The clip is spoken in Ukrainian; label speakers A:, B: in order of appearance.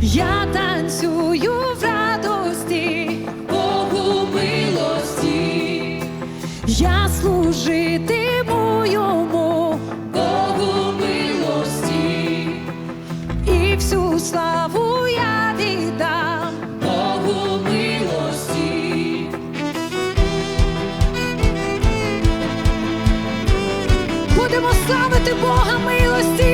A: я танцюю в радості, Богу милості, я служити йому, Богу і всю славу я віддам Богу. Будемо славити Бога милості.